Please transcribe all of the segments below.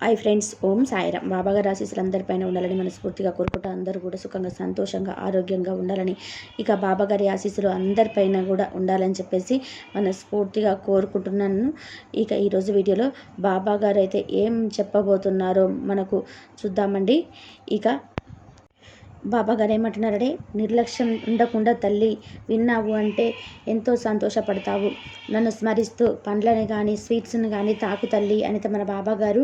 Hi friends Om Sairam. బాబాగారు ఆశీస్సులు అందరిపైన ఉండాలని మనస్ఫూర్తిగా కోరుకుంటూ అందరూ కూడా సుఖంగా సంతోషంగా ఆరోగ్యంగా ఉండాలని ఇక బాబాగారి ఆశీస్సులు అందరిపైన కూడా ఉండాలని చెప్పేసి మనస్ఫూర్తిగా కోరుకుంటున్నాను. ఇక ఈరోజు వీడియోలో బాబాగారు అయితే ఏం చెప్పబోతున్నారో మనకు చూద్దామండి. ఇక బాబా గారు ఏమంటున్నారంటే నిర్లక్ష్యం ఉండకుండా తల్లి విన్నావు అంటే ఎంతో సంతోషపడతావు. నన్ను స్మరిస్తూ పండ్లని కానీ స్వీట్స్ని కానీ తాకు తల్లి అని మన బాబాగారు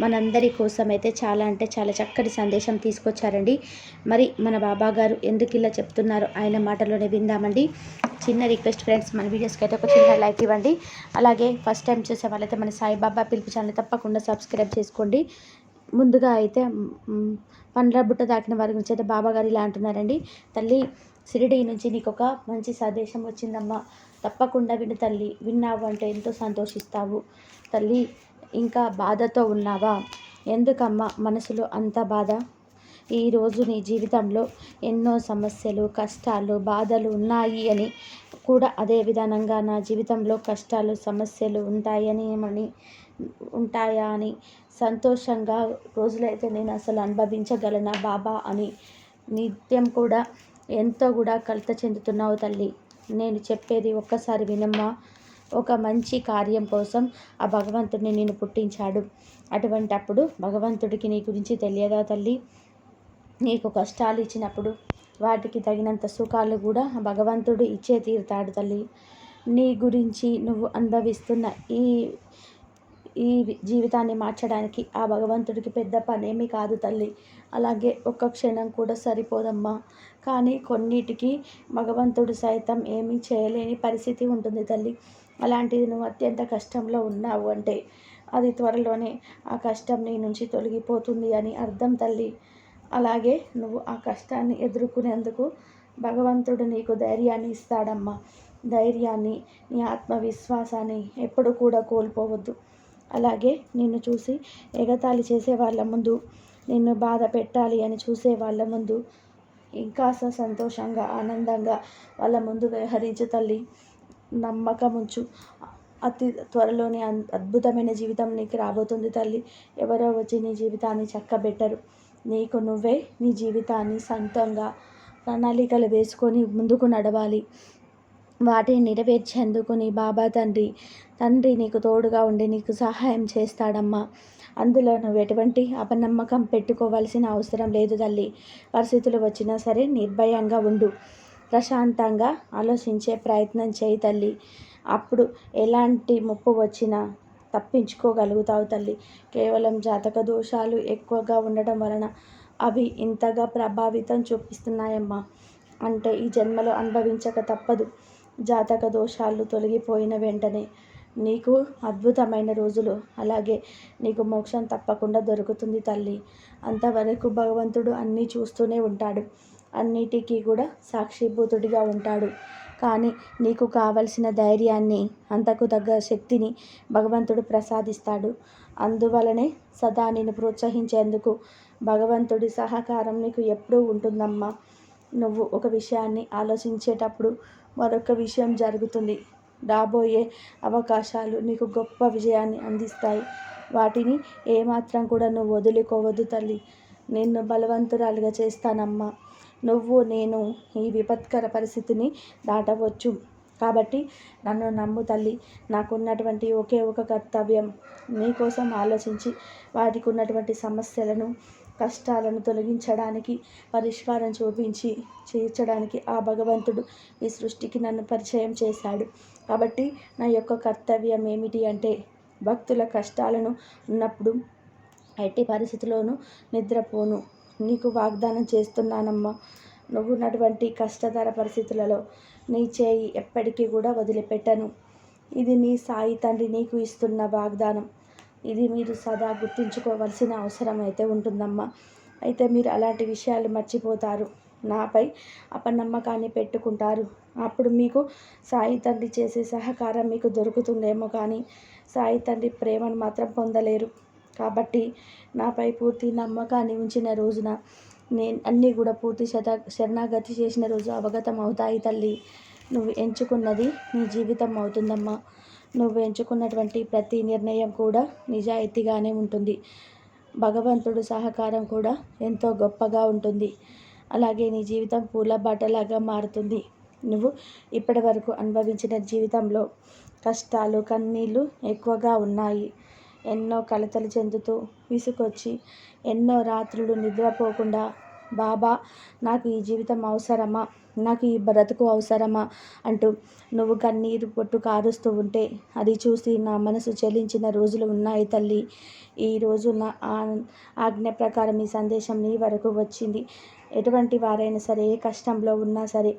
మనందరి కోసం అయితే చాలా అంటే చాలా చక్కటి సందేశం తీసుకొచ్చారండి. మరి మన బాబాగారు ఎందుకు ఇలా చెప్తున్నారో ఆయన మాటలోనే విందామండి. చిన్న రిక్వెస్ట్ ఫ్రెండ్స్ మన వీడియోస్కి అయితే ఒక చిన్న లైక్ ఇవ్వండి. అలాగే ఫస్ట్ టైం చూసే వాళ్ళైతే మన సాయిబాబా పిలుపు ఛానల్ తప్పకుండా సబ్స్క్రైబ్ చేసుకోండి. ముందుగా అయితే పండ్ల బుట్ట తాకిన వారి గురించి అయితే బాబాగారు ఇలా అంటున్నారండి. తల్లి సిరిడి నుంచి నీకు ఒక మంచి సందేశం వచ్చిందమ్మా. తప్పకుండా విను తల్లి. విన్నావు అంటే ఎంతో సంతోషిస్తావు. తల్లి ఇంకా బాధతో ఉన్నావా? ఎందుకమ్మా? మనసులో అంత బాధ? ఈరోజు నీ జీవితంలో ఎన్నో సమస్యలు కష్టాలు బాధలు ఉన్నాయి అని కూడా అదే విధానంగా నా జీవితంలో కష్టాలు సమస్యలు ఉంటాయని ఏమని ఉంటాయా అని సంతోషంగా రోజులైతే నేను అసలు అనుభవించగలనా బాబా అని నిత్యం కూడా ఎంతో కూడా కలత చెందుతున్నావు తల్లి. నేను చెప్పేది ఒక్కసారి వినమ్మా. ఒక మంచి కార్యం కోసం ఆ భగవంతుడిని నేను పుట్టించాడు. అటువంటి అప్పుడు భగవంతుడికి నీ గురించి తెలియదా తల్లి? నీకు కష్టాలు ఇచ్చినప్పుడు వాటికి తగినంత సుఖాలు కూడా భగవంతుడు ఇచ్చే తీరుతాడు తల్లి. నీ గురించి నువ్వు అనుభవిస్తున్న ఈ ఈ జీవితాన్ని మార్చడానికి ఆ భగవంతుడికి పెద్ద పనేమి కాదు తల్లి. అలాగే ఒక్క క్షణం కూడా సరిపోదమ్మా. కానీ కొన్నిటికి భగవంతుడు సైతం ఏమీ చేయలేని పరిస్థితి ఉంటుంది తల్లి. అలాంటిది నువ్వు అత్యంత కష్టంలో ఉన్నావు అంటే అది త్వరలోనే ఆ కష్టం నీ నుంచి తొలగిపోతుంది అని అర్థం తల్లి. అలాగే నువ్వు ఆ కష్టాన్ని ఎదుర్కొనేందుకు భగవంతుడు నీకు ధైర్యాన్ని ఇస్తాడమ్మా. ధైర్యాన్ని నీ ఆత్మవిశ్వాసాన్ని ఎప్పుడు కూడా కోల్పోవద్దు. అలాగే నిన్ను చూసి ఎగతాళి చేసే వాళ్ళ ముందు నిన్ను బాధ పెట్టాలి అని చూసే వాళ్ళ ముందు ఇంకా సంతోషంగా ఆనందంగా వాళ్ళ ముందు వ్యవహరించు తల్లి. నమ్మకం ఉంచు అతి త్వరలోనే అద్భుతమైన జీవితం నీకు రాబోతుంది తల్లి. ఎవరో వచ్చి నీ జీవితాన్ని చక్కబెట్టరు. నీకు నువ్వే నీ జీవితాన్ని సొంతంగా ప్రణాళికలు వేసుకొని ముందుకు నడవాలి. వాటిని నెరవేర్చేందుకు నీ బాబా తండ్రి తండ్రి నీకు తోడుగా ఉండి నీకు సహాయం చేస్తాడమ్మా. అందులో నువ్వు ఎటువంటి అపనమ్మకం పెట్టుకోవాల్సిన అవసరం లేదు తల్లి. పరిస్థితులు వచ్చినా సరే నిర్భయంగా ఉండు. ప్రశాంతంగా ఆలోచించే ప్రయత్నం చేయి తల్లి. అప్పుడు ఎలాంటి ముప్పు వచ్చినా తప్పించుకోగలుగుతావు తల్లి. కేవలం జాతక దోషాలు ఎక్కువగా ఉండటం వలన అవి ఇంతగా ప్రభావితం చూపిస్తున్నాయమ్మా. అంటే ఈ జన్మలో అనుభవించక తప్పదు. జాతక దోషాలు తొలగిపోయిన వెంటనే నీకు అద్భుతమైన రోజులు. అలాగే నీకు మోక్షం తప్పకుండా దొరుకుతుంది తల్లి. అంతవరకు భగవంతుడు అన్నీ చూస్తూనే ఉంటాడు. అన్నిటికీ కూడా సాక్షిభూతుడిగా ఉంటాడు. కానీ నీకు కావలసిన ధైర్యాన్ని అంతకు తగ్గ శక్తిని భగవంతుడు ప్రసాదిస్తాడు. అందువలనే సదా నేను ప్రోత్సహించేందుకు భగవంతుడి సహకారం నీకు ఎప్పుడూ ఉంటుందమ్మా. నువ్వు ఒక విషయాన్ని ఆలోచించేటప్పుడు మరొక విషయం జరుగుతుంది. రాబోయే అవకాశాలు నీకు గొప్ప విజయాన్ని అందిస్తాయి. వాటిని ఏమాత్రం కూడా నువ్వు వదులుకోవద్దు తల్లి. నిన్ను బలవంతురాలుగా చేస్తానమ్మా. నువ్వు నేను ఈ విపత్కర పరిస్థితిని దాటవచ్చు. కాబట్టి నన్ను నమ్ము తల్లి. నాకున్నటువంటి ఒకే ఒక కర్తవ్యం. నీకోసం ఆలోచించి వాటికి ఉన్నటువంటి సమస్యలను కష్టాలను తొలగించడానికి పరిష్కారం చూపించి చేర్చడానికి ఆ భగవంతుడు ఈ సృష్టికి నన్ను పరిచయం చేశాడు. కాబట్టి నా యొక్క కర్తవ్యం ఏమిటి అంటే భక్తుల కష్టాలను ఉన్నప్పుడు ఎట్టి పరిస్థితిలోనూ నిద్రపోను. నీకు వాగ్దానం చేస్తున్నానమ్మా. నువ్వు ఉన్నటువంటి కష్టతర పరిస్థితులలో నీ చేయి ఎప్పటికీ కూడా వదిలిపెట్టను. ఇది నీ సాయి తండ్రి నీకు ఇస్తున్న వాగ్దానం. ఇది మీరు సదా గుర్తుంచుకోవాల్సిన అవసరం అయితే ఉంటుందమ్మా. అయితే మీరు అలాంటి విషయాలు మర్చిపోతారు. నాపై అపనమ్మకాన్ని పెట్టుకుంటారు. అప్పుడు మీకు సాయి తండ్రి చేసే సహకారం మీకు దొరుకుతుందేమో కానీ సాయి తండ్రి ప్రేమను మాత్రం పొందలేరు. కాబట్టి నాపై పూర్తి నమ్మకాన్ని ఉంచిన రోజున నేను అన్నీ కూడా పూర్తి శత శరణాగతి చేసిన రోజు అవగతం అవుతాయి తల్లి. నువ్వు ఎంచుకున్నది నీ జీవితం అవుతుందమ్మా. నువ్వు ఎంచుకున్నటువంటి ప్రతి నిర్ణయం కూడా నిజాయితీగానే ఉంటుంది. భగవంతుడు సహకారం కూడా ఎంతో గొప్పగా ఉంటుంది. అలాగే నీ జీవితం పూల బాటలాగా మారుతుంది. నువ్వు ఇప్పటి వరకు అనుభవించిన జీవితంలో కష్టాలు కన్నీళ్ళు ఎక్కువగా ఉన్నాయి. ఎన్నో కలతలు చెందుతూ విసుకొచ్చి ఎన్నో రాత్రులు నిద్రపోకుండా బాబా నాకు ఈ జీవితం అవసరమా? నాకు ఈ బ్రతుకు అవసరమా? అంటూ నువ్వు కన్నీరు పొట్టు కారుస్తూ ఉంటే అది చూసి నా మనసు చెల్లించిన రోజులు ఉన్నాయి తల్లి. ఈరోజు నా ఆజ్ఞ ప్రకారం ఈ సందేశం నీ వరకు వచ్చింది. ఎటువంటి వారైనా సరే ఏ కష్టంలో ఉన్నా సరే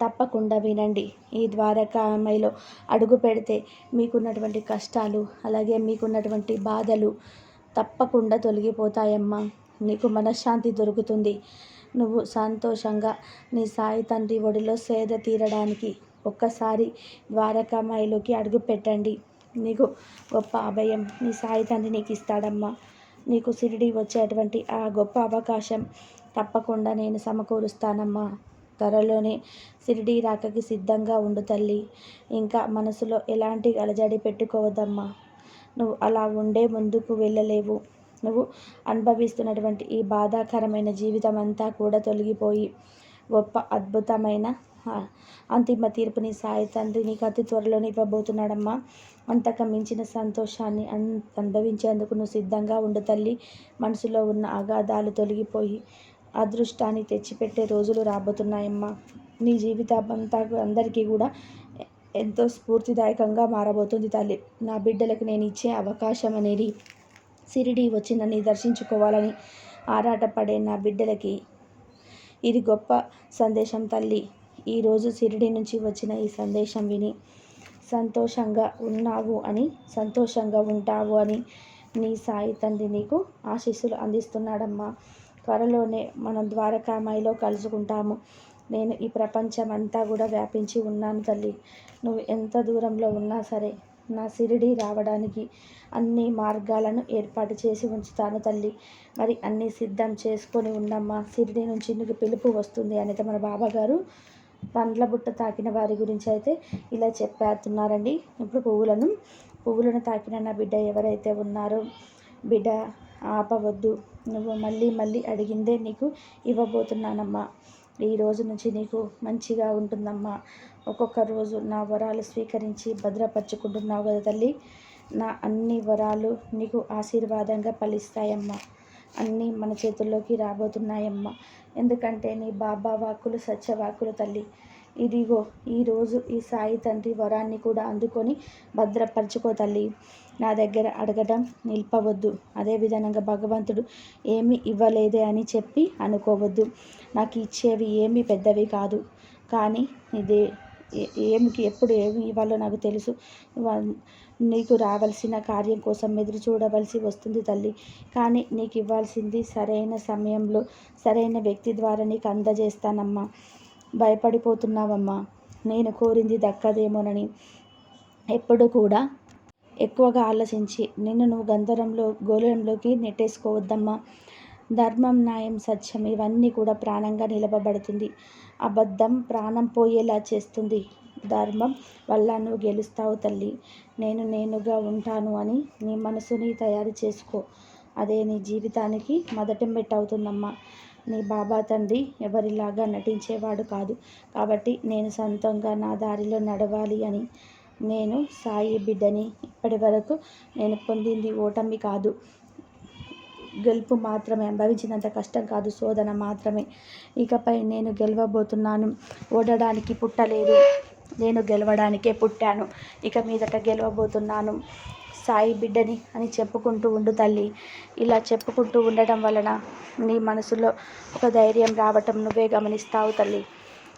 తప్పకుండా వినండి. ఈ ద్వారకామయిలో అడుగు పెడితే మీకున్నటువంటి కష్టాలు అలాగే మీకున్నటువంటి బాధలు తప్పకుండా తొలగిపోతాయమ్మా. నీకు మనశ్శాంతి దొరుకుతుంది. నువ్వు సంతోషంగా నీ సాయి తండ్రి ఒడిలో సేద తీరడానికి ఒక్కసారి ద్వారకామాయిలోకి అడుగు పెట్టండి. నీకు గొప్ప అభయం నీ సాయి తండ్రి నీకు ఇస్తాడమ్మా నీకు సిరిడి వచ్చేటువంటి ఆ గొప్ప అవకాశం తప్పకుండా నేను సమకూరుస్తానమ్మా. త్వరలోనే సిరిడి రాకకి సిద్ధంగా ఉండు తల్లి. ఇంకా మనసులో ఎలాంటి అలజడి పెట్టుకోవద్దమ్మా. నువ్వు అలా ఉండే ముందుకు వెళ్ళలేవు. నువ్వు అనుభవిస్తున్నటువంటి ఈ బాధాకరమైన జీవితం అంతా కూడా తొలగిపోయి గొప్ప అద్భుతమైన అంతిమ తీర్పుని సాయి తండ్రి నీకు అతి త్వరలోనే ఇవ్వబోతున్నాడమ్మా. అంతకు మించిన సంతోషాన్ని అన్ అనుభవించేందుకు నువ్వు సిద్ధంగా ఉండు తల్లి. మనసులో ఉన్న అగాధాలు తొలగిపోయి అదృష్టాన్ని తెచ్చిపెట్టే రోజులు రాబోతున్నాయమ్మా. నీ జీవితం అంతా అందరికీ కూడా ఎంతో స్ఫూర్తిదాయకంగా మారబోతుంది తల్లి. నా బిడ్డలకు నేను ఇచ్చే అవకాశం అనేది సిరిడి వచ్చి నన్ను దర్శించుకోవాలని ఆరాటపడే నా బిడ్డలకి ఇది గొప్ప సందేశం తల్లి. ఈరోజు సిరిడి నుంచి వచ్చిన ఈ సందేశం విని సంతోషంగా ఉన్నావు అని సంతోషంగా ఉంటావు అని నీ సాయి తండ్రి నీకు ఆశీస్సులు అందిస్తున్నాడమ్మా. త్వరలోనే మనం ద్వారకామాయిలో కలుసుకుంటాము. నేను ఈ ప్రపంచం అంతా కూడా వ్యాపించి ఉన్నాను తల్లి. నువ్వు ఎంత దూరంలో ఉన్నా సరే నా సిరిడి రావడానికి అన్ని మార్గాలను ఏర్పాటు చేసి ఉంచుతాను తల్లి. మరి అన్నీ సిద్ధం చేసుకొని ఉండమ్మా సిరిడి నుంచి నీకు పిలుపు వస్తుంది అనేది మన బాబాగారు. పండ్ల బుట్ట తాకిన వారి గురించి అయితే ఇలా చెప్పేస్తున్నారండి. ఇప్పుడు పువ్వులను పువ్వులను తాకిన నా బిడ్డ ఎవరైతే ఉన్నారో బిడ్డ ఆపవద్దు. నువ్వు మళ్ళీ మళ్ళీ అడిగిందే నీకు ఇవ్వబోతున్నానమ్మా. ఈ రోజు నుంచి నీకు మంచిగా ఉంటుందమ్మా. ఒక్కొక్క రోజు నా వరాలు స్వీకరించి భద్రపరుచుకుంటున్నావు కదా తల్లి. నా అన్ని వరాలు నీకు ఆశీర్వాదంగా ఫలిస్తాయమ్మా. అన్నీ మన చేతుల్లోకి రాబోతున్నాయమ్మా. ఎందుకంటే నీ బాబా వాక్కులు సత్యవాక్కులు తల్లి. ఇదిగో ఈరోజు ఈ సాయి తండ్రి వరాన్ని కూడా అందుకొని భద్రపరచుకో తల్లి. నా దగ్గర అడగడం నిలిపవద్దు. అదేవిధంగా భగవంతుడు ఏమి ఇవ్వలేదే అని చెప్పి అనుకోవద్దు. నాకు ఇచ్చేవి ఏమి పెద్దవి కాదు. కానీ ఇదే ఏమికి ఎప్పుడు ఏమి ఇవ్వాలో నాకు తెలుసు. నీకు రావాల్సిన కార్యం కోసం ఎదురు చూడవలసి వస్తుంది తల్లి. కానీ నీకు ఇవ్వాల్సింది సరైన సమయంలో సరైన వ్యక్తి ద్వారా నీకు అందజేస్తానమ్మా. భయపడిపోతున్నావమ్మా. నేను కోరింది దక్కదేమోనని ఎప్పుడు కూడా ఎక్కువగా ఆలోచించి నిన్ను నువ్వు గంధరంలో గోళంలోకి నెట్టేసుకోవద్దమ్మా. ధర్మం న్యాయం సత్యం ఇవన్నీ కూడా ప్రాణంగా నిలబడుతుంది అబద్ధం ప్రాణం పోయేలా చేస్తుంది. ధర్మం వల్ల నువ్వు గెలుస్తావు తల్లి. నేను నేనుగా ఉంటాను అని నీ మనసుని తయారు చేసుకో. అదే నీ జీవితానికి మొదటి అవుతుందమ్మా నీ బాబా తండ్రి ఎవరిలాగా నటించేవాడు కాదు. కాబట్టి నేను సొంతంగా నా దారిలో నడవాలి అని నేను సాయి బిడ్డని ఇప్పటి వరకు నేను పొందింది ఓటమి కాదు. గెలుపు మాత్రమే అనుభవించినంత కష్టం కాదు శోధన మాత్రమే. ఇకపై నేను గెలవబోతున్నాను. ఓడడానికి పుట్టలేదు. నేను గెలవడానికే పుట్టాను. ఇక మీదట గెలవబోతున్నాను. సాయి బిడ్డని అని చెప్పుకుంటూ ఉండు తల్లి. ఇలా చెప్పుకుంటూ ఉండటం వలన నీ మనసులో ఒక ధైర్యం రావటం నువ్వే గమనిస్తావు తల్లి.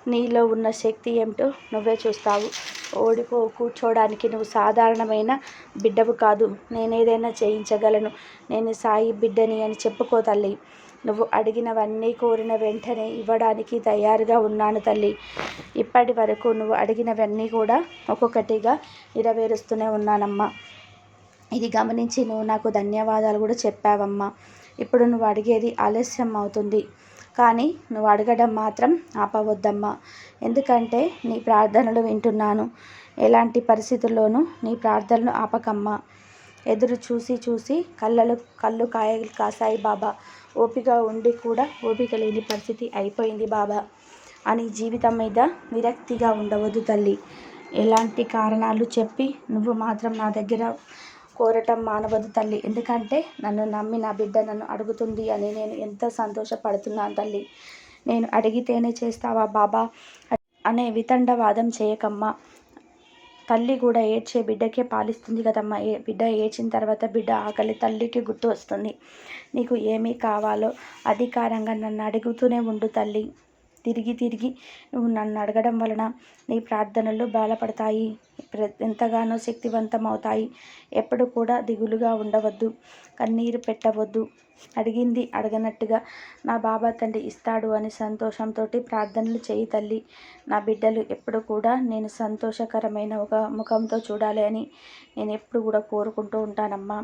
నీలో ఉన్న శక్తి ఏమిటో నువ్వే చూస్తావు. ఓడిపో కూర్చోవడానికి నువ్వు సాధారణమైన బిడ్డవు కాదు. నేనేదైనా చేయించగలను. నేను సాయి బిడ్డని అని చెప్పుకో తల్లి. నువ్వు అడిగినవన్నీ కోరిన వెంటనే ఇవ్వడానికి తయారుగా ఉన్నాను తల్లి. ఇప్పటి వరకు నువ్వు అడిగినవన్నీ కూడా ఒక్కొక్కటిగా నెరవేరుస్తూనే ఉన్నానమ్మా. ఇది గమనించి నువ్వు నాకు ధన్యవాదాలు కూడా చెప్పావమ్మా. ఇప్పుడు నువ్వు అడిగేది ఆలస్యం అవుతుంది. కానీ నువ్వు అడగడం మాత్రం ఆపవద్దమ్మా. ఎందుకంటే నీ ప్రార్థనలు వింటున్నాను. ఎలాంటి పరిస్థితుల్లోనూ నీ ప్రార్థనలు ఆపకమ్మా. ఎదురు చూసి చూసి కళ్ళలు కళ్ళు కాయ కాసాయి బాబా. ఓపిక ఉండి కూడా ఓపిక లేని పరిస్థితి అయిపోయింది బాబా అని జీవితం మీద విరక్తిగా ఉండవద్దు తల్లి. ఎలాంటి కారణాలు చెప్పి నువ్వు మాత్రం నా దగ్గర కోరటం మానవదు తల్లి. ఎందుకంటే నన్ను నమ్మి నా బిడ్డ నన్ను అడుగుతుంది అని నేను ఎంత సంతోషపడుతున్నాను తల్లి. నేను అడిగితేనే చేస్తావా బాబా? అనే వితండవాదం చేయకమ్మా. తల్లి కూడా ఏడ్చే బిడ్డకే పాలిస్తుంది కదమ్మా. ఏ బిడ్డ ఏడ్చిన తర్వాత బిడ్డ ఆకలి తల్లికి గుర్తు వస్తుంది. నీకు ఏమీ కావాలో అధికారంగా నన్ను అడుగుతూనే ఉండు తల్లి. తిరిగి తిరిగి నువ్వు నన్ను అడగడం వలన నీ ప్రార్థనలు బలపడతాయి ఎంతగానో శక్తివంతం అవుతాయి ఎప్పుడు కూడా దిగులుగా ఉండవద్దు. కన్నీరు పెట్టవద్దు. అడిగింది అడగనట్టుగా నా బాబా తండ్రి ఇస్తాడు అని సంతోషంతో ప్రార్థనలు చేయి తల్లి. నా బిడ్డలు ఎప్పుడు కూడా నేను సంతోషకరమైన ఒక ముఖంతో చూడాలి అని నేను ఎప్పుడు కూడా కోరుకుంటూ ఉంటానమ్మా.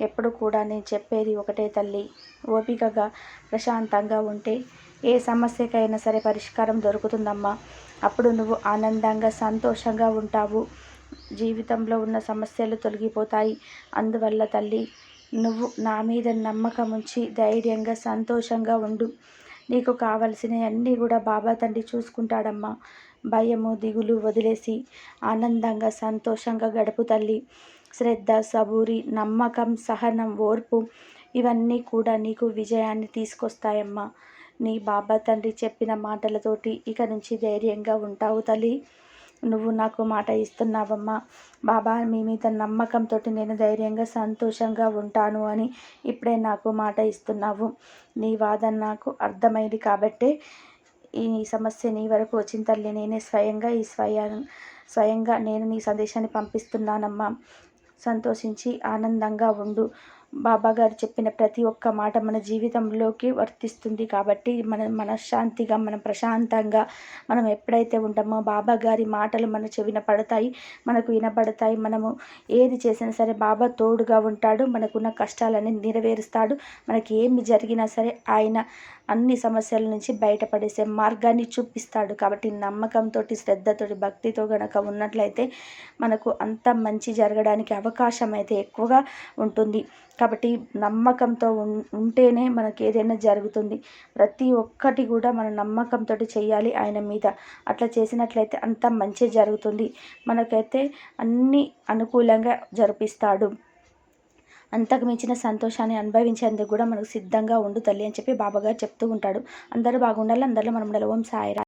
ఎప్పుడు కూడా నేను చెప్పేది ఒకటే తల్లి. ఓపికగా ప్రశాంతంగా ఉంటే ఏ సమస్యకైనా సరే పరిష్కారం దొరుకుతుందమ్మా. అప్పుడు నువ్వు ఆనందంగా సంతోషంగా ఉంటావు. జీవితంలో ఉన్న సమస్యలు తొలగిపోతాయి. అందువల్ల తల్లి నువ్వు నా మీద నమ్మకం ఉంచి ధైర్యంగా సంతోషంగా ఉండు. నీకు కావలసినవన్నీ కూడా బాబా తండ్రి చూసుకుంటాడమ్మా. భయము దిగులు వదిలేసి ఆనందంగా సంతోషంగా గడుపు తల్లి. శ్రద్ధ సబూరి నమ్మకం సహనం ఓర్పు ఇవన్నీ కూడా నీకు విజయాన్ని తీసుకొస్తాయమ్మా. నీ బాబా తండ్రి చెప్పిన మాటలతోటి ఇక నుంచి ధైర్యంగా ఉంటావు తల్లి. నువ్వు నాకు మాట ఇస్తున్నావమ్మా. బాబా మీ మీద నమ్మకంతో నేను ధైర్యంగా సంతోషంగా ఉంటాను అని ఇప్పుడే నాకు మాట ఇస్తున్నావు. నీ వాదన నాకు అర్థమైంది కాబట్టే ఈ సమస్య నీ వరకు వచ్చిన తల్లి. నేనే స్వయంగా ఈ స్వయ స్వయంగా నేను నీ సందేశాన్ని పంపిస్తున్నానమ్మా. సంతోషించి ఆనందంగా ఉండు. బాబా గారు చెప్పిన ప్రతి ఒక్క మాట మన జీవితంలోకి వర్తిస్తుంది కాబట్టి మన మనశ్శాంతిగా మనం ప్రశాంతంగా మనం ఎప్పుడైతే ఉంటామో బాబా గారి మాటలు మన చెవిన పడతాయి మనకు వినపడతాయి. మనము ఏది చేసినా సరే బాబా తోడుగా ఉంటాడు మనకున్న కష్టాలన్నీ నెరవేరుస్తాడు. మనకి ఏమి జరిగినా సరే ఆయన అన్ని సమస్యల నుంచి బయటపడేసే మార్గాన్ని చూపిస్తాడు. కాబట్టి నమ్మకంతో శ్రద్ధతో భక్తితో గనక ఉన్నట్లయితే మనకు అంత మంచి జరగడానికి అవకాశం అయితే ఎక్కువగా ఉంటుంది. కాబట్టి నమ్మకంతో ఉంటేనే మనకి ఏదైనా జరుగుతుంది. ప్రతి ఒక్కటి కూడా మన నమ్మకంతో చేయాలి ఆయన మీద. అట్లా చేసినట్లయితే అంత మంచి జరుగుతుంది. మనకైతే అన్నీ అనుకూలంగా జరిపిస్తాడు. అంతకు మించిన సంతోషాన్ని అనుభవించేందుకు కూడా మనకు సిద్ధంగా ఉండు తల్లి అని చెప్పి బాబాగారు చెప్తూ ఉంటాడు. అందరూ బాగుండాలి అందరిలో మనం ఉండాలి ఓం సాయిరా